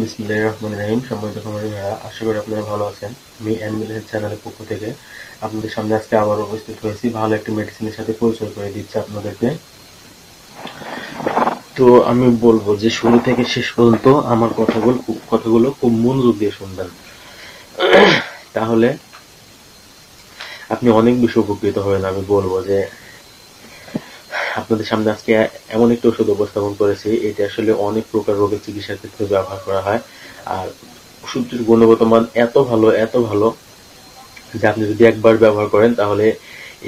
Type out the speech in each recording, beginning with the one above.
বিসমিল্লাহ রহমান রহিম সম্মানিত খামারি আশা করি আপনারা ভালো আছেন। আমি চ্যানেলের পক্ষ থেকে আপনাদের সামনে আজকে আবার উপস্থিত হয়েছি। ভালো একটি মেডিসিনের সাথে পরিচয় করে দিচ্ছি আপনাদেরকে। তো আমি বলব যে শুরু থেকে শেষ পর্যন্ত আমার কথাগুলো কথাগুলো খুব মনোযোগ দিয়ে শুনবেন। তাহলে আপনি অনেক বেশি উপকৃত হবেন, আমি বলব যে আপনাদের সামনে আজকে এমন একটি ওষুধ উপস্থাপন করেছি, এটা আসলে অনেক প্রকার রোগের চিকিৎসার ক্ষেত্রে ব্যবহার করা হয়। আর ওষুধটির গুণগত মান এত ভালো এত ভালো, যে আপনি যদি একবার ব্যবহার করেন, তাহলে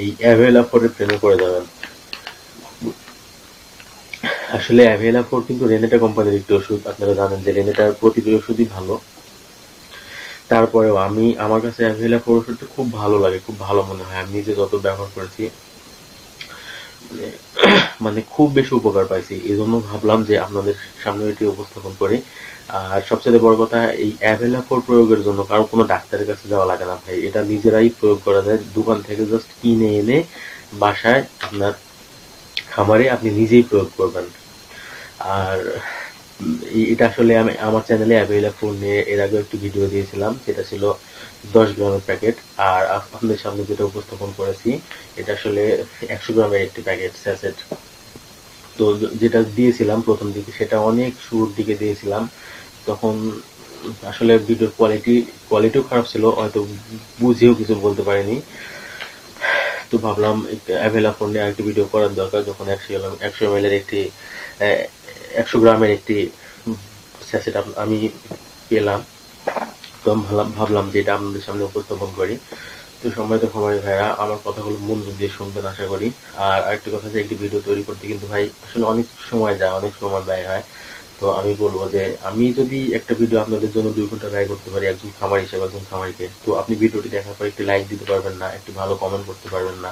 এই অ্যাভেলা ফোরের প্রেমে করে যাবেন। আসলে অ্যাভেলা ফোর কিন্তু রেনেটা কোম্পানির একটি ওষুধ, আপনারা জানেন যে রেনেটার প্রতিটি ওষুধই ভালো। তারপরেও আমি, আমার কাছে অ্যাভেলা ফোর ওষুধটা খুব ভালো লাগে, খুব ভালো মনে হয়। আমি নিজে যত ব্যবহার করেছি মানে খুব বেশি উপকার পাইছি। এই জন্য ভাবলাম যে আপনাদের সামনে এটি উপস্থাপন করি। আর সবচেয়ে বড় কথা, এই অ্যাভেলাফোর প্রয়োগের জন্য কারও কোনো ডাক্তারের কাছে যাওয়া লাগে না ভাই। এটা নিজেরাই প্রয়োগ করা যায়। দোকান থেকে জাস্ট কিনে এনে বাসায় আপনার খামারে আপনি নিজেই প্রয়োগ করবেন। আর এটা আসলে আমি, আমার চ্যানেলে অ্যাভেলাফোর নিয়ে এর আগে একটি ভিডিও দিয়েছিলাম যেটা ছিল দশ গ্রামের প্যাকেট আর আপনাদের সামনে যেটা উপস্থাপন করেছি, এটা আসলে একশো গ্রামের একটি প্যাকেট স্যাসেট তো যেটা দিয়েছিলাম প্রথম দিকে, সেটা অনেক শুরুর দিকে দিয়েছিলাম, তখন আসলে ভিডিওর কোয়ালিটি কোয়ালিটিও খারাপ ছিল, হয়তো বুঝেও কিছু বলতে পারিনি। তো ভাবলাম অ্যাভেলা ফোন নিয়ে আরেকটি ভিডিও করার দরকার, যখন একশো একশো এম এর একটি একশো গ্রামের একটি স্যাসেট আমি পেলাম। তো আমি ভাবলাম যে এটা আপনাদের সামনে উপস্থাপন করি। তো সম্মানিত খামারি ভাইরা, আমার কথাগুলো মনোযোগ দিয়ে শুনবেন, আশা করি। আর আরেকটি কথা যে, একটি ভিডিও তৈরি করতে কিন্তু ভাই আসলে অনেক সময় যায়, অনেক সময় ব্যয় হয়। তো আমি বলব যে, আমি যদি একটা ভিডিও আপনাদের জন্য দুই ঘণ্টা ব্যয় করতে পারি, একজন খামার হিসেবে একজন খামারিকে, তো আপনি ভিডিওটি দেখার পর একটি লাইক দিতে পারবেন না, একটি ভালো কমেন্ট করতে পারবেন না।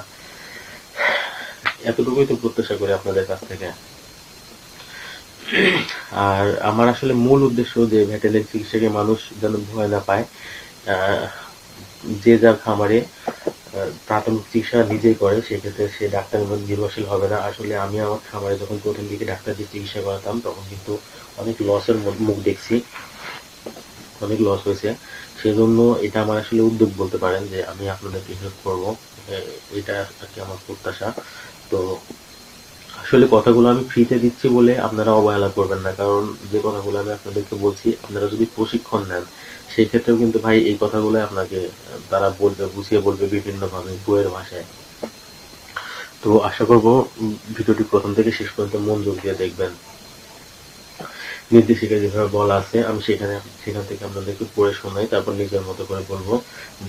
এতটুকুই তো প্রত্যাশা করি আপনাদের কাছ থেকে। আর আমার আসলে মূল উদ্দেশ্য যে ভেটেরিনারি চিকিৎসাকে মানুষ যেন ভয় না পায় যে যার খামারে প্রাথমিক চিকিৎসা নিজেই করে, সেক্ষেত্রে সে ডাক্তার নির্ভরশীল হবে না। আসলে আমি আমার খামারে যখন প্রথম দিকে ডাক্তার দিয়ে চিকিৎসা করাতাম, তখন কিন্তু অনেক লসের মুখ দেখছি। অনেক লস হয়েছে। সেজন্য এটা আমার আসলে উদ্যোগ বলতে পারেন যে আমি আপনাদেরকে হেল্প করব। এটা আর কি আমার প্রত্যাশা। তো আসলে কথাগুলো আমি ফ্রিতে দিচ্ছি বলে আপনারা অবহেলা করবেন না, কারণ যে কথাগুলো আমি আপনাদেরকে বলছি, আপনারা যদি প্রশিক্ষণ নেন, সেই ক্ষেত্রেও কিন্তু ভাই এই কথাগুলো আপনাকে তারা বলবে, বুঝিয়ে বলবে বিভিন্নভাবে বইয়ের ভাষায়। তো আশা করব ভিডিওটি প্রথম থেকে শেষ পর্যন্ত মনোযোগ দিয়ে দেখবেন। নির্দেশিকা যেভাবে বলা আছে, আমি সেখানে সেখান থেকে আপনাদেরকে পড়ে শোনাই, তারপর নিজের মতো করে বলব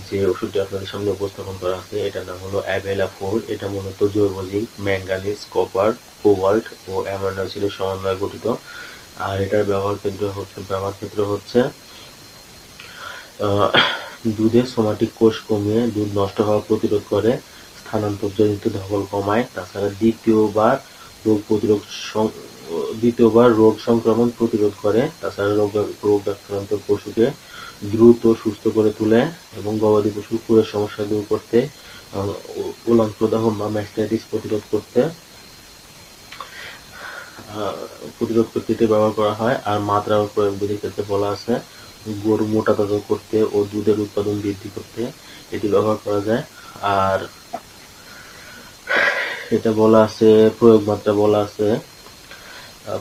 যে ওষুধটি আপনাদের সামনে উপস্থাপন করা আছে। এটার নাম হলো অ্যাভেলা ফোর। এটা মূলত জৈব জিঙ্ক ম্যাঙ্গানিজ কপার, কোবাল্ট ও অ্যামাইনো অ্যাসিডের সমন্বয়ে গঠিত। আর এটার ব্যবহার ক্ষেত্র হচ্ছে ব্যবহার ক্ষেত্র হচ্ছে দুধে সোমাটিক কোষ কমিয়ে দুধ নষ্ট হওয়া প্রতিরোধ করে, স্থানান্তরজনিত ধকল কমায়। তাছাড়া দ্বিতীয়বার রোগ প্রতিরোধ দ্বিতীয়বার রোগ সংক্রমণ প্রতিরোধ করে, তাছাড়া রোগ রোগ আক্রান্ত পশুকে দ্রুত সুস্থ করে তুলে এবং গবাদি পশুর পুরের সমস্যা দূর করতে উলান প্রদাহ বা ম্যাস্টাইটিস প্রতিরোধ করতে প্রতিরোধ করতে ব্যবহার করা হয়। আর মাত্রা প্রয়োগ বিধির ক্ষেত্রে বলা আছে, গরু মোটা তাজা করতে ও দুধের উৎপাদন বৃদ্ধি করতে এটি ব্যবহার করা যায়। আর এটা বলা আছে, প্রয়োগ মাত্রা বলা আছে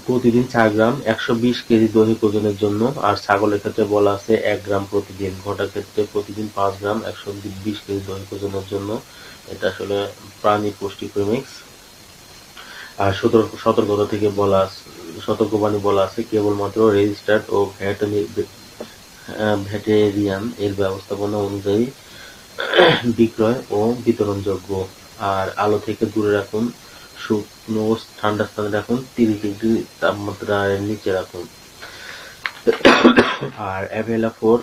প্রতিদিন চার গ্রাম একশো বিশ কেজি দৈহিক ওজনের জন্য, আর ছাগলের ক্ষেত্রে বলা আছে এক গ্রাম প্রতিদিন। ঘটার ক্ষেত্রে প্রতিদিন পাঁচ গ্রাম একশো বিশ কেজি দৈহিক ওজনের জন্য। এটা আসলে প্রাণী পুষ্টি প্রেমিক্স আর সতর্কতা থেকে বলা সতর্কবাণী বলা আছে, কেবলমাত্র রেজিস্টার্ড ও ভেটেরিয়ান এর ব্যবস্থাপনা অনুযায়ী বিক্রয় ও বিতরণযোগ্য। আর আলো থেকে দূরে রাখুন শুকনো ঠান্ডা স্থানে রাখুন, তিরিশ ডিগ্রি তাপমাত্রার নিচে রাখুন। আর অ্যাভেলা ফোর,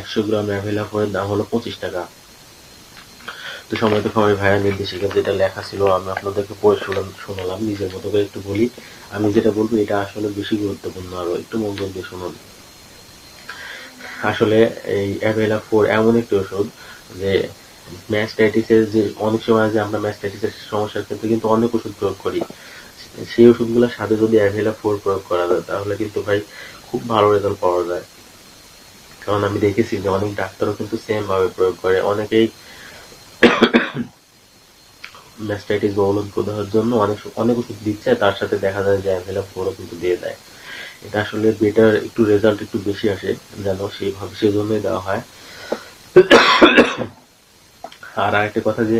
একশো গ্রাম অ্যাভেলা ফোরের দাম হলো পঁচিশ টাকা। তো সময় তো খামারি ভাইয়া নির্দেশিকা যেটা লেখা ছিল, আমি আপনাদেরকে পড়ে শোনালাম, নিজের মতো করে একটু বলি। আমি যেটা বলব, এটা আসলে বেশি গুরুত্বপূর্ণ। আরও একটু মনোযোগ দিয়ে শুনুন। আসলে এই অ্যাভেলা ফোর এমন একটি ওষুধ যে ম্যাস্টাইটিসের যে, অনেক সময় যে আমরা সমস্যার ক্ষেত্রে কিন্তু অনেক ওষুধ প্রয়োগ করি। সেই ওষুধগুলোর সাথে যদি অ্যাভেলা ফোর প্রয়োগ করা যায়, তাহলে কিন্তু ভাই খুব ভালো রেজাল্ট পাওয়া যায়। কারণ আমি দেখেছি যে অনেক ডাক্তারও কিন্তু সেম ভাবে প্রয়োগ করে। অনেকেই ম্যাস্টাইটিস বা প্রদাহের জন্য অনেক অনেক ওষুধ দিচ্ছে, তার সাথে দেখা যায় যে অ্যাভেলা ফোরও কিন্তু দিয়ে দেয়। এটা আসলে বেটার একটু রেজাল্ট একটু বেশি আসে, যেন সেইভাবে সেই জন্যই দেওয়া হয়। আর আরেকটা কথা যে,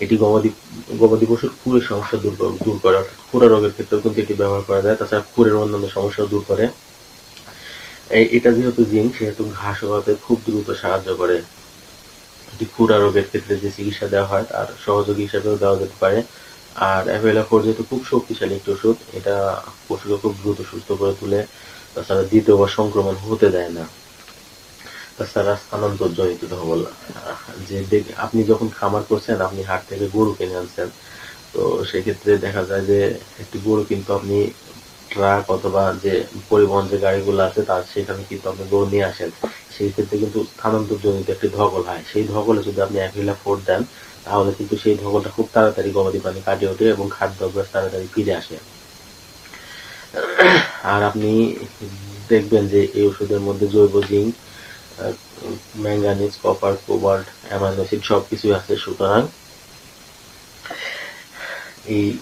এটি গবাদি গবাদি পশুর খুরের সমস্যা দূর দূর করে, অর্থাৎ খুরা রোগের ক্ষেত্রেও কিন্তু এটি ব্যবহার করা যায়। তাছাড়া খুরের অন্যান্য সমস্যা দূর করে। এটা যেহেতু জিন, সেহেতু ঘাস হওয়াতে খুব দ্রুত সাহায্য করে। এটি খুরা রোগের ক্ষেত্রে যে চিকিৎসা দেওয়া হয়, তার সহযোগী হিসাবেও দেওয়া যেতে পারে। আর অ্যাভেলা ফোর যেহেতু খুব শক্তিশালী একটি ওষুধ, এটা পশুকে খুব দ্রুত সুস্থ করে তুলে। তাছাড়া দ্বিতীয়বার সংক্রমণ হতে দেয় না। জনিত যে আপনি যখন খামার করছেন, আপনি হাট থেকে গরু কিনে আনছেন। তো সেক্ষেত্রে দেখা যায় যে, একটি গরু কিন্তু আপনি ট্রাক অথবা যে পরিবহন যে গাড়িগুলো আছে, তার সেখানে কিন্তু আপনি গরু নিয়ে আসেন। সেই ক্ষেত্রে কিন্তু স্থানান্তর জনিত একটি ধকল হয়। সেই ধকলে যদি আপনি এক অ্যাভিলা ফোর দেন, তাহলে কিন্তু সেই ধকলটা খুব তাড়াতাড়ি গবাদি পানি কাটিয়ে ওঠে এবং খাদ্য অভ্যাস তাড়াতাড়ি ফিরে আসে। আর আপনি দেখবেন যে এই ওষুধের মধ্যে জৈব zinc manganese copper cobalt amino acid সবকিছুই আছে সুতরাং এই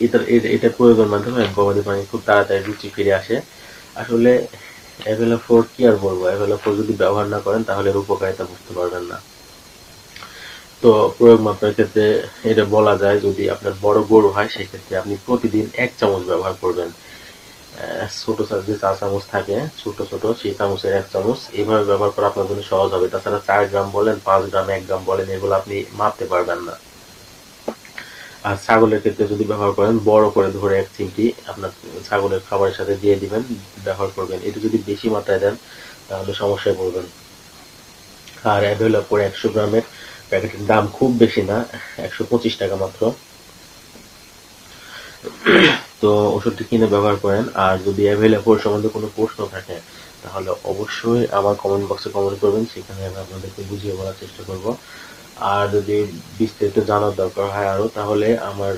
এটা এটা- প্রয়োগের মাধ্যমে গবাদি পানি খুব তাড়াতাড়ি রুচি ফিরে আসে। আসলে অ্যাভেলা ফোর কি আর বলব? অ্যাভেলা ফোর যদি ব্যবহার না করেন তাহলে এর উপকারিতা বুঝতে পারবেন না। তো প্রয়োগ মাত্রার ক্ষেত্রে এটা বলা যায় যদি আপনার বড় গরু হয়, সেক্ষেত্রে আপনি প্রতিদিন এক চামচ ব্যবহার করবেন। ছোট যে চা চামচ থাকে, ছোট ছোট, সেই চামচের এক চামচ। এইভাবে ব্যবহার করা আপনার জন্য সহজ হবে। তাছাড়া চার গ্রাম বলেন, পাঁচ গ্রাম, এক গ্রাম বলেন, এগুলো আপনি মাপতে পারবেন না। আর ছাগলের ক্ষেত্রে যদি ব্যবহার করেন, বড় করে ধরে এক চিমটি আপনার ছাগলের খাবারের সাথে দিয়ে দিবেন, ব্যবহার করবেন। এটা যদি বেশি মাত্রায় দেন, তাহলে সমস্যায় পড়বেন। আর অ্যাভেলা করে একশো গ্রামের প্যাকেটের দাম খুব বেশি না, একশো পঁচিশ টাকা মাত্র। তো ওষুধটি কিনে ব্যবহার করেন। আর যদি অ্যাভেলেবল সম্বন্ধে কোনো প্রশ্ন থাকে, তাহলে অবশ্যই আমার কমেন্ট বক্সে কমেন্ট করবেন। সেখানে আমি আপনাদেরকে বুঝিয়ে বলার চেষ্টা করব। আর যদি বিস্তারিত জানার দরকার হয় আরও, তাহলে আমার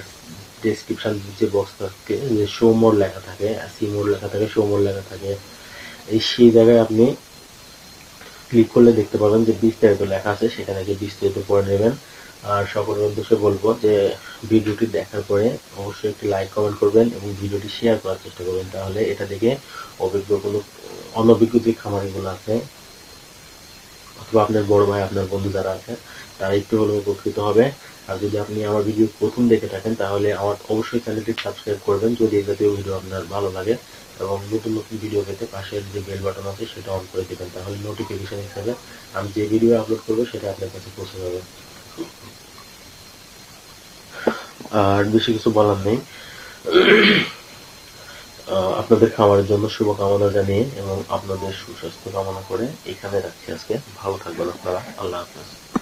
ডেসক্রিপশন যে বক্স থাকে, যে মোড লেখা থাকে সি মোড লেখা থাকে মোড লেখা থাকে, এই সেই জায়গায় আপনি ক্লিক করলে দেখতে পাবেন যে বিস্তারিত লেখা আছে। সেখানে গিয়ে বিস্তারিত পড়ে নেবেন। আর সকলের উদ্দেশ্যে বলব যে ভিডিওটি দেখার পরে অবশ্যই একটি লাইক কমেন্ট করবেন এবং ভিডিওটি শেয়ার করার চেষ্টা করবেন। তাহলে এটা দেখে অভিজ্ঞ অনভিজ্ঞ যে খামারিগুলো আছে, অথবা আপনার বড় ভাই, আপনার বন্ধু যারা আছে, তারা একটু হলেও উপকৃত হবে। আর যদি আপনি আমার ভিডিও প্রথম দেখে থাকেন, তাহলে আমার অবশ্যই চ্যানেলটি সাবস্ক্রাইব করবেন। যদি এই জাতীয় ভিডিও আপনার ভালো লাগে এবং নতুন নতুন ভিডিও পেতে পাশের যে বেল বাটন আছে, সেটা অন করে দেবেন। তাহলে নোটিফিকেশন হিসাবে আমি যে ভিডিও আপলোড করব, সেটা আপনার কাছে পৌঁছে যাবে। আর বেশি কিছু বলার নেই। আপনাদের খামারের জন্য শুভকামনা জানিয়ে এবং আপনাদের সুস্বাস্থ্য কামনা করে এখানে রাখছি আজকে। ভালো থাকবেন আপনারা। আল্লাহ হাফেজ।